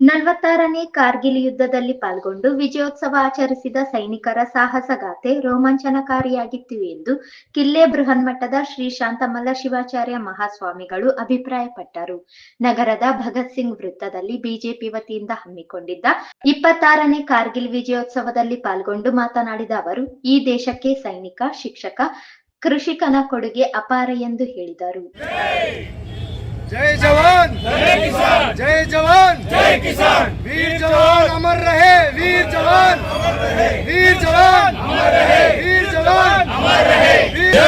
ನಲವತ್ತಾರನೇ ಕಾರ್ಗಿಲ್ ಯುದ್ಧದಲ್ಲಿ ಪಾಲ್ಗೊಂಡು ವಿಜಯೋತ್ಸವ ಆಚರಿಸಿದ ಸೈನಿಕರ ಸಾಹಸಗಾಥೆ ರೋಮಾಂಚನಕಾರಿಯಾಗಿತ್ತು ಎಂದು ಕಿಲ್ಲೆ ಬೃಹನ್ಮಠದ ಶ್ರೀ ಶಾಂತಮಲ್ಲ ಶಿವಾಚಾರ್ಯ ಮಹಾಸ್ವಾಮಿಗಳು ಅಭಿಪ್ರಾಯಪಟ್ಟರು. ನಗರದ ಭಗತ್ ಸಿಂಗ್ ವೃತ್ತದಲ್ಲಿ ಬಿಜೆಪಿ ವತಿಯಿಂದ ಹಮ್ಮಿಕೊಂಡಿದ್ದ ಇಪ್ಪತ್ತಾರನೇ ಕಾರ್ಗಿಲ್ ವಿಜಯೋತ್ಸವದಲ್ಲಿ ಪಾಲ್ಗೊಂಡು ಮಾತನಾಡಿದ ಅವರು, ಈ ದೇಶಕ್ಕೆ ಸೈನಿಕ, ಶಿಕ್ಷಕ, ಕೃಷಿಕನ ಕೊಡುಗೆ ಅಪಾರ ಎಂದು ಹೇಳಿದರು. जय जवान। जय किसान। जय जवान। जय किसान। वीर जवान अमर रहे वीर जवान। अमर रहे। वीर जवान। अमर रहे। वीर जवान। अमर रहे।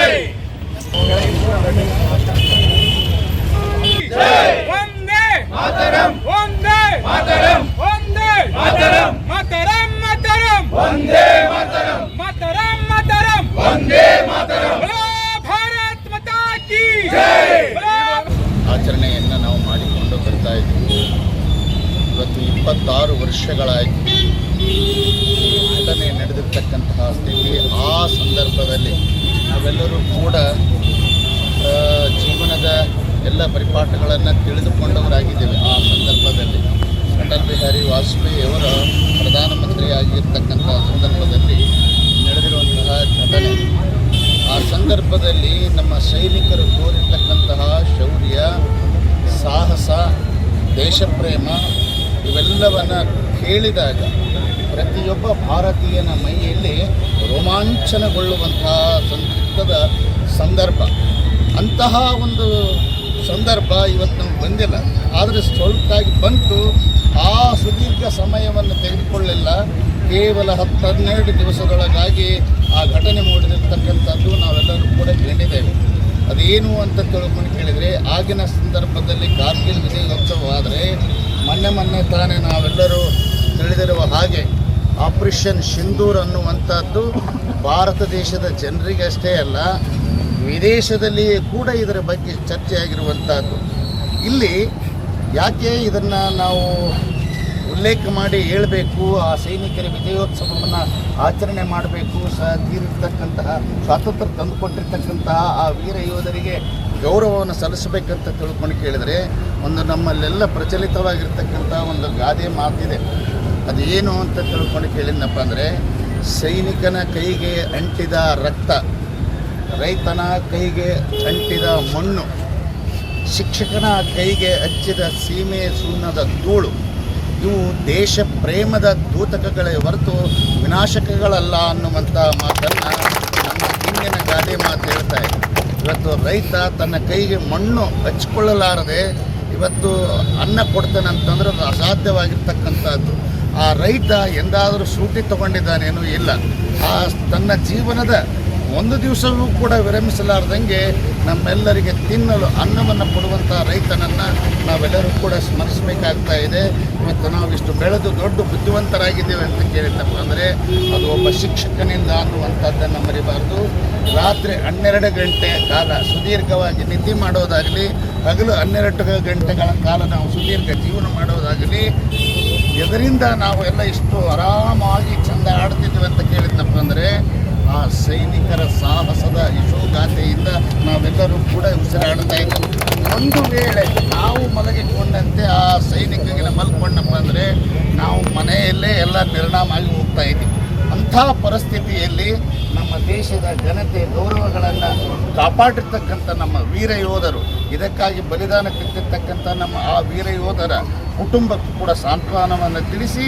ಇಪ್ಪತ್ತಾರು ವರ್ಷಗಳಾಯಿತು. ಈ ಘಟನೆ ನಡೆದಿರ್ತಕ್ಕಂತಹ ಸ್ಥಿತಿ ಆ ಸಂದರ್ಭದಲ್ಲಿ ನಾವೆಲ್ಲರೂ ಕೂಡ ಜೀವನದ ಎಲ್ಲ ಪರಿಪಾಠಗಳನ್ನು ತಿಳಿದುಕೊಂಡವರಾಗಿದ್ದೇವೆ ಆ ಸಂದರ್ಭದಲ್ಲಿ. ಅಟಲ್ ಬಿಹಾರಿ ವಾಜಪೇಯಿ ಅವರ ಪ್ರಧಾನಮಂತ್ರಿಯಾಗಿರ್ತಕ್ಕಂಥ ಸಂದರ್ಭದಲ್ಲಿ ನಡೆದಿರುವಂತಹ ಘಟನೆ. ಆ ಸಂದರ್ಭದಲ್ಲಿ ನಮ್ಮ ಸೈನಿಕರು ತೋರಿರ್ತಕ್ಕಂತಹ ಶೌರ್ಯ, ಸಾಹಸ, ದೇಶಪ್ರೇಮ ಇವೆಲ್ಲವನ್ನು ಕೇಳಿದಾಗ ಪ್ರತಿಯೊಬ್ಬ ಭಾರತೀಯನ ಮೈಯಲ್ಲಿ ರೋಮಾಂಚನಗೊಳ್ಳುವಂತಹ ಸಂದಿಗ್ಧದ ಸಂದರ್ಭ. ಅಂತಹ ಒಂದು ಸಂದರ್ಭ ಇವತ್ತು ನಮ್ಗೆ ಬಂದಿಲ್ಲ. ಆದರೆ ಸ್ವಲ್ಪಾಗಿ ಬಂತು. ಆ ಸುದೀರ್ಘ ಸಮಯವನ್ನು ತೆಗೆದುಕೊಳ್ಳಿಲ್ಲ. ಕೇವಲ ಹತ್ತು ಹನ್ನೆರಡು ದಿವಸದೊಳಗಾಗಿ ಆ ಘಟನೆ ಮೂಡಿರತಕ್ಕಂಥದ್ದು ನಾವೆಲ್ಲರೂ ಕೂಡ ಕಂಡಿದ್ದೇವೆ ಅದೇನು ಅಂತ ತಿಳ್ಕೊಂಡು ಕೇಳಿದರೆ ಆಗಿನ ಸಂದರ್ಭದಲ್ಲಿ ಕಾರ್ಗಿಲ್ ವಿಜಯೋತ್ಸವವಾದರೆ ಮೊನ್ನೆ ಮೊನ್ನೆ ತಾನೇ ನಾವೆಲ್ಲರೂ ತಿಳಿದಿರುವ ಹಾಗೆ ಆಪರೇಷನ್ ಸಿಂಧೂರ್ ಅನ್ನುವಂಥದ್ದು ಭಾರತ ದೇಶದ ಜನರಿಗಷ್ಟೇ ಅಲ್ಲ ವಿದೇಶದಲ್ಲಿ ಕೂಡ ಇದರ ಬಗ್ಗೆ ಚರ್ಚೆಯಾಗಿರುವಂಥದ್ದು. ಇಲ್ಲಿ ಯಾಕೆ ಇದನ್ನು ನಾವು ಉಲ್ಲೇಖ ಮಾಡಿ ಹೇಳಬೇಕು, ಆ ಸೈನಿಕರ ವಿಜಯೋತ್ಸವವನ್ನು ಆಚರಣೆ ಮಾಡಬೇಕು ಸಹ ತೀರಿರ್ತಕ್ಕಂತಹ ಸ್ವಾತಂತ್ರ್ಯ ತಂದುಕೊಟ್ಟಿರ್ತಕ್ಕಂತಹ ಆ ವೀರ ಯೋಧರಿಗೆ ಗೌರವವನ್ನು ಸಲ್ಲಿಸಬೇಕಂತ ತಿಳ್ಕೊಂಡು ಕೇಳಿದರೆ ಒಂದು ನಮ್ಮಲ್ಲೆಲ್ಲ ಪ್ರಚಲಿತವಾಗಿರ್ತಕ್ಕಂಥ ಒಂದು ಗಾದೆ ಮಾತಿದೆ. ಅದೇನು ಅಂತ ತಿಳ್ಕೊಂಡು ಕೇಳಿದ್ನಪ್ಪ ಅಂದರೆ, ಸೈನಿಕನ ಕೈಗೆ ಅಂಟಿದ ರಕ್ತ, ರೈತನ ಕೈಗೆ ಅಂಟಿದ ಮಣ್ಣು, ಶಿಕ್ಷಕನ ಕೈಗೆ ಹಚ್ಚಿದ ಸೀಮೆ ಸುಣ್ಣದ ಧೂಳು, ಇವು ದೇಶ ಪ್ರೇಮದ ದೂತಕಗಳೇ ಹೊರತು ವಿನಾಶಕಗಳಲ್ಲ ಅನ್ನುವಂಥ ಮಾತನ್ನು ನಮ್ಮ ಹಿಂದಿನ ಗಾದೆ ಮಾತು ಹೇಳ್ತಾ ಇದೆ. ಇವತ್ತು ರೈತ ತನ್ನ ಕೈಗೆ ಮಣ್ಣು ಹಚ್ಕೊಳ್ಳಲಾರದೆ ಇವತ್ತು ಅನ್ನ ಕೊಡ್ತಾನಂತಂದ್ರೆ ಅದು ಅಸಾಧ್ಯವಾಗಿರ್ತಕ್ಕಂಥದ್ದು. ಆ ರೈತ ಎಂದಾದರೂ ಸೂಟಿ ತಗೊಂಡಿದ್ದಾನೇನೂ ಇಲ್ಲ. ಆ ತನ್ನ ಜೀವನದ ಒಂದು ದಿವಸವೂ ಕೂಡ ವಿರಮಿಸಲಾರ್ದಂಗೆ ನಮ್ಮೆಲ್ಲರಿಗೆ ತಿನ್ನಲು ಅನ್ನವನ್ನು ಕೊಡುವಂಥ ರೈತನನ್ನು ನಾವೆಲ್ಲರೂ ಕೂಡ ಸ್ಮರಿಸಬೇಕಾಗ್ತಾ ಇದೆ. ಇವತ್ತು ನಾವು ಇಷ್ಟು ಬೆಳೆದು ದೊಡ್ಡ ಬುದ್ಧಿವಂತರಾಗಿದ್ದೇವೆ ಅಂತ ಕೇಳಿದ್ದಪ್ಪ ಅಂದರೆ ಅದು ಒಬ್ಬ ಶಿಕ್ಷಕನಿಂದ ಅನ್ನುವಂಥದ್ದನ್ನು ಮರಿಬಾರ್ದು. ರಾತ್ರಿ ಹನ್ನೆರಡು ಗಂಟೆ ಕಾಲ ಸುದೀರ್ಘವಾಗಿ ನಿದ್ದೆ ಮಾಡೋದಾಗಲಿ, ಹಗಲು ಹನ್ನೆರಡು ಗಂಟೆಗಳ ಕಾಲ ನಾವು ಸುದೀರ್ಘ ಜೀವನ ಮಾಡೋದಾಗಲಿ ಇದರಿಂದ ನಾವು ಎಲ್ಲ ಇಷ್ಟು ಆರಾಮಾಗಿ ಚಂದ ಆಡ್ತಿದ್ವಿ ಅಂತ ಕೇಳಿದ್ದಪ್ಪ ಅಂದರೆ ಆ ಸೈನಿಕರ ಸಾಹಸದ ಯಶೋಗಾಥೆಯಿಂದ ನಾವೆಲ್ಲರೂ ಕೂಡ ಉಸಿರಾಡ್ತಾ ಇದ್ದೀವಿ ಒಂದು ವೇಳೆ ನಾವು ಮಲಗಿಕೊಂಡಂತೆ ಆ ಸೈನಿಕರಿಗೆ ಮಲ್ಕೊಂಡಪ್ಪ ಅಂದರೆ ನಾವು ಮನೆಯಲ್ಲೇ ಎಲ್ಲ ನಿರ್ಣಾಮ ಆಗಿ ಹೋಗ್ತಾ ಇದ್ದೀವಿ ಅಂಥ ಪರಿಸ್ಥಿತಿಯಲ್ಲಿ ನಮ್ಮ ದೇಶದ ಜನತೆ ಗೌರವಗಳನ್ನು ಕಾಪಾಡಿರ್ತಕ್ಕಂಥ ನಮ್ಮ ವೀರ ಯೋಧರು, ಇದಕ್ಕಾಗಿ ಬಲಿದಾನ ಕಟ್ಟಿರ್ತಕ್ಕಂಥ ನಮ್ಮ ಆ ವೀರ ಯೋಧರ ಕುಟುಂಬಕ್ಕೂ ಕೂಡ ಸಾಂತ್ವನವನ್ನು ತಿಳಿಸಿ,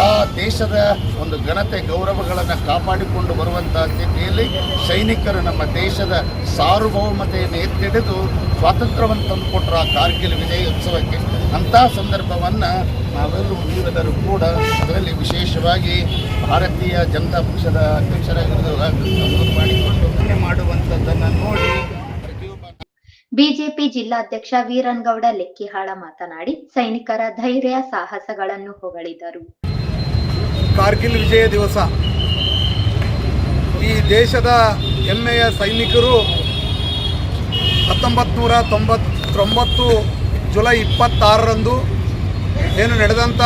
ಆ ದೇಶದ ಒಂದು ಘನತೆ ಗೌರವಗಳನ್ನು ಕಾಪಾಡಿಕೊಂಡು ಬರುವಂಥ ಸ್ಥಿತಿಯಲ್ಲಿ ಸೈನಿಕರು ನಮ್ಮ ದೇಶದ ಸಾರ್ವಭೌಮತೆಯನ್ನು ಎತ್ತಿಡಿದು ಸ್ವಾತಂತ್ರ್ಯವನ್ನು ತಂದುಕೊಟ್ಟರು ಆ ಕಾರ್ಗಿಲ್ ವಿಜಯೋತ್ಸವಕ್ಕೆ. ಅಂಥ ಸಂದರ್ಭವನ್ನು ನಾವೆಲ್ಲರೂ ನೀವೆಲ್ಲರೂ ಕೂಡ ಅದರಲ್ಲಿ ವಿಶೇಷವಾಗಿ ಭಾರತೀಯ ಜನತಾ ಪಕ್ಷದ ಅಧ್ಯಕ್ಷರಾಗಿರೋದು ಮಾಡಿಕೊಂಡು ಮನೆ ಮಾಡುವಂಥದ್ದನ್ನು ನೋಡಿ ಬಿಜೆಪಿ ಜಿಲ್ಲಾಧ್ಯಕ್ಷ ವೀರನ್ಗೌಡ ಲೆಕ್ಕಿಹಾಳ ಮಾತನಾಡಿ ಸೈನಿಕರ ಧೈರ್ಯ ಸಾಹಸಗಳನ್ನು ಹೊಗಳಿದರು. ಕಾರ್ಗಿಲ್ ವಿಜಯ ದಿವಸ. ಈ ದೇಶದ ಹೆಮ್ಮೆಯ ಸೈನಿಕರು ಹತ್ತೊಂಬತ್ತು ನೂರ ತೊಂಬತ್ತೊಂಬತ್ತು ಜುಲೈ ಇಪ್ಪತ್ತಾರರಂದು ಏನು ನಡೆದಂಥ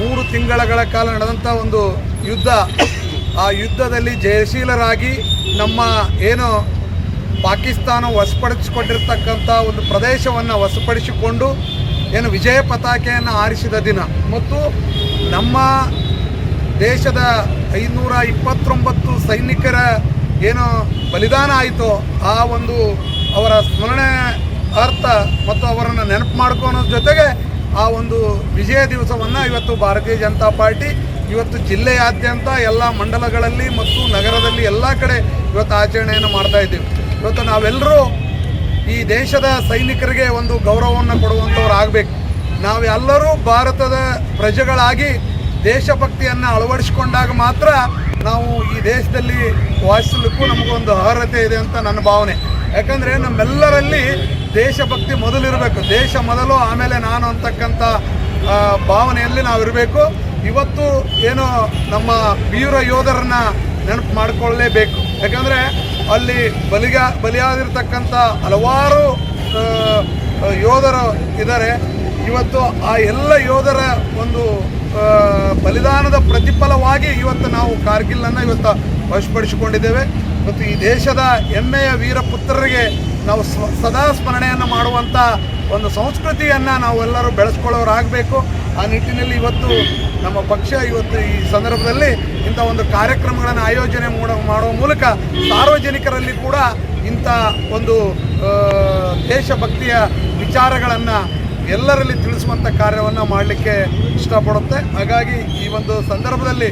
ಮೂರು ತಿಂಗಳ ಕಾಲ ನಡೆದಂಥ ಒಂದು ಯುದ್ಧ. ಆ ಯುದ್ಧದಲ್ಲಿ ಜಯಶೀಲರಾಗಿ ನಮ್ಮ ಏನು ಪಾಕಿಸ್ತಾನ ವಶಪಡಿಸಿಕೊಂಡಿರ್ತಕ್ಕಂಥ ಒಂದು ಪ್ರದೇಶವನ್ನು ವಶಪಡಿಸಿಕೊಂಡು ಏನು ವಿಜಯ ಪತಾಕೆಯನ್ನು ಆರಿಸಿದ ದಿನ. ಮತ್ತು ನಮ್ಮ ದೇಶದ ಐನೂರ ಇಪ್ಪತ್ತೊಂಬತ್ತು ಸೈನಿಕರ ಏನು ಬಲಿದಾನ ಆಯಿತೋ ಆ ಒಂದು ಅವರ ಸ್ಮರಣೆ ಅರ್ಥ ಮತ್ತು ಅವರನ್ನು ನೆನಪು ಮಾಡ್ಕೊಳೋದ್ರ ಜೊತೆಗೆ ಆ ಒಂದು ವಿಜಯ ದಿವಸವನ್ನು ಇವತ್ತು ಭಾರತೀಯ ಜನತಾ ಪಾರ್ಟಿ, ಇವತ್ತು ಜಿಲ್ಲೆಯಾದ್ಯಂತ ಎಲ್ಲ ಮಂಡಲಗಳಲ್ಲಿ ಮತ್ತು ನಗರದಲ್ಲಿ ಎಲ್ಲ ಕಡೆ ಇವತ್ತು ಆಚರಣೆಯನ್ನು ಮಾಡ್ತಾ ಇದ್ದೀವಿ. ಇವತ್ತು ನಾವೆಲ್ಲರೂ ಈ ದೇಶದ ಸೈನಿಕರಿಗೆ ಒಂದು ಗೌರವವನ್ನು ಕೊಡುವಂಥವ್ರು ಆಗಬೇಕು. ನಾವೆಲ್ಲರೂ ಭಾರತದ ಪ್ರಜೆಗಳಾಗಿ ದೇಶಭಕ್ತಿಯನ್ನು ಅಳವಡಿಸಿಕೊಂಡಾಗ ಮಾತ್ರ ನಾವು ಈ ದೇಶದಲ್ಲಿ ವಾಸಿಸಲಿಕ್ಕೂ ನಮಗೊಂದು ಅರ್ಹತೆ ಇದೆ ಅಂತ ನನ್ನ ಭಾವನೆ. ಯಾಕಂದರೆ ನಮ್ಮೆಲ್ಲರಲ್ಲಿ ದೇಶಭಕ್ತಿ ಮೊದಲಿರಬೇಕು ದೇಶ ಮೊದಲು, ಆಮೇಲೆ ನಾನು ಅಂತಕ್ಕಂಥ ಭಾವನೆಯಲ್ಲಿ ನಾವು ಇರಬೇಕು. ಇವತ್ತು ಏನು ನಮ್ಮ ವೀರ ಯೋಧರನ್ನ ನೆನಪು ಮಾಡಿಕೊಳ್ಳಲೇಬೇಕು ಯಾಕಂದರೆ ಅಲ್ಲಿ ಬಲಿಗ ಬಲಿಯಾದಿರ್ತಕ್ಕಂಥ ಹಲವಾರು ಯೋಧರು ಇದ್ದಾರೆ. ಇವತ್ತು ಆ ಎಲ್ಲ ಯೋಧರ ಒಂದು ಬಲಿದಾನದ ಪ್ರತಿಫಲವಾಗಿ ಇವತ್ತು ನಾವು ಕಾರ್ಗಿಲ್ಲನ್ನು ಇವತ್ತು ವಶಪಡಿಸಿಕೊಂಡಿದ್ದೇವೆ. ಮತ್ತು ಈ ದೇಶದ ಹೆಮ್ಮೆಯ ವೀರಪುತ್ರರಿಗೆ ನಾವು ಸ್ವ ಸದಾ ಸ್ಮರಣೆಯನ್ನು ಮಾಡುವಂಥ ಒಂದು ಸಂಸ್ಕೃತಿಯನ್ನು ನಾವೆಲ್ಲರೂ ಬೆಳೆಸ್ಕೊಳ್ಳೋರಾಗಬೇಕು. ಆ ನಿಟ್ಟಿನಲ್ಲಿ ಇವತ್ತು ನಮ್ಮ ಪಕ್ಷ ಇವತ್ತು ಈ ಸಂದರ್ಭದಲ್ಲಿ ಇಂಥ ಒಂದು ಕಾರ್ಯಕ್ರಮಗಳನ್ನು ಆಯೋಜನೆ ಮಾಡೋ, ಮಾಡುವ ಮೂಲಕ ಸಾರ್ವಜನಿಕರಲ್ಲಿ ಕೂಡ ಇಂಥ ಒಂದು ದೇಶಭಕ್ತಿಯ ವಿಚಾರಗಳನ್ನು ಎಲ್ಲರಲ್ಲಿ ತಿಳಿಸುವಂಥ ಕಾರ್ಯವನ್ನು ಮಾಡಲಿಕ್ಕೆ ಇಷ್ಟಪಡುತ್ತೆ. ಹಾಗಾಗಿ ಈ ಒಂದು ಸಂದರ್ಭದಲ್ಲಿ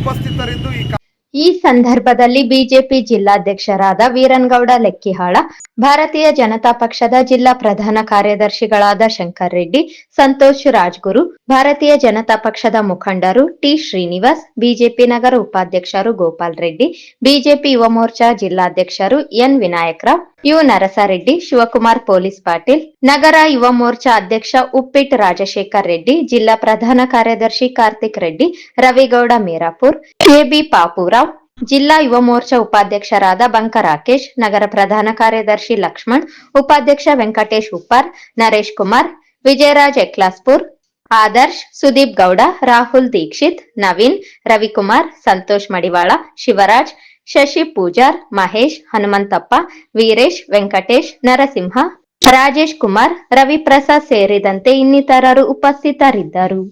ಉಪಸ್ಥಿತರಿದ್ದು ಈ ಈ ಸಂದರ್ಭದಲ್ಲಿ ಬಿಜೆಪಿ ಜಿಲ್ಲಾಧ್ಯಕ್ಷರಾದ ವೀರನ್ಗೌಡ ಲೆಕ್ಕಿಹಾಳ ಭಾರತೀಯ ಜನತಾ ಪಕ್ಷದ ಜಿಲ್ಲಾ ಪ್ರಧಾನ ಕಾರ್ಯದರ್ಶಿಗಳಾದ ಶಂಕರ್ ರೆಡ್ಡಿ, ಸಂತೋಷ್ ರಾಜ್ಗುರು, ಭಾರತೀಯ ಜನತಾ ಪಕ್ಷದ ಮುಖಂಡರು ಟಿ ಶ್ರೀನಿವಾಸ್, ಬಿಜೆಪಿ ನಗರ ಉಪಾಧ್ಯಕ್ಷರು Gopal Reddy, BJP Yuva Morcha ಜಿಲ್ಲಾಧ್ಯಕ್ಷರು N Vinayak Rao U Narasareddy, Shivakumar police Patil, ನಗರ ಯುವ ಮೋರ್ಚಾ ಅಧ್ಯಕ್ಷ ಉಪ್ಪಿಟ್ ರಾಜಶೇಖರ್ ರೆಡ್ಡಿ, ಜಿಲ್ಲಾ ಪ್ರಧಾನ ಕಾರ್ಯದರ್ಶಿ ಕಾರ್ತಿಕ್ ರೆಡ್ಡಿ, ರವಿಗೌಡ ಮೀರಾಪುರ್ ಕೆಬಿ ಪಾಪುರಾವ್ ಜಿಲ್ಲಾ ಯುವ ಮೋರ್ಚಾ ಉಪಾಧ್ಯಕ್ಷರಾದ ಬಂಕ ರಾಕೇಶ್, ನಗರ ಪ್ರಧಾನ ಕಾರ್ಯದರ್ಶಿ ಲಕ್ಷ್ಮಣ್, ಉಪಾಧ್ಯಕ್ಷ ವೆಂಕಟೇಶ್ ಉಪ್ಪಾರ್, ನರೇಶ್ ಕುಮಾರ್, ವಿಜಯರಾಜ್ ಎಕ್ಲಾಸ್ಪುರ್, ಆದರ್ಶ್, ಸುದೀಪ್ ಗೌಡ, ರಾಹುಲ್ ದೀಕ್ಷಿತ್, ನವೀನ್, ರವಿಕುಮಾರ್, ಸಂತೋಷ್ ಮಡಿವಾಳ, ಶಿವರಾಜ್, ಶಶಿ ಪೂಜಾರ್, ಮಹೇಶ್, ಹನುಮಂತಪ್ಪ, ವೀರೇಶ್, ವೆಂಕಟೇಶ್, ನರಸಿಂಹ, ರಾಜೇಶ್ ಕುಮಾರ್, ರವಿಪ್ರಸಾದ್ ಸೇರಿದಂತೆ ಇನ್ನಿತರರು ಉಪಸ್ಥಿತರಿದ್ದರು.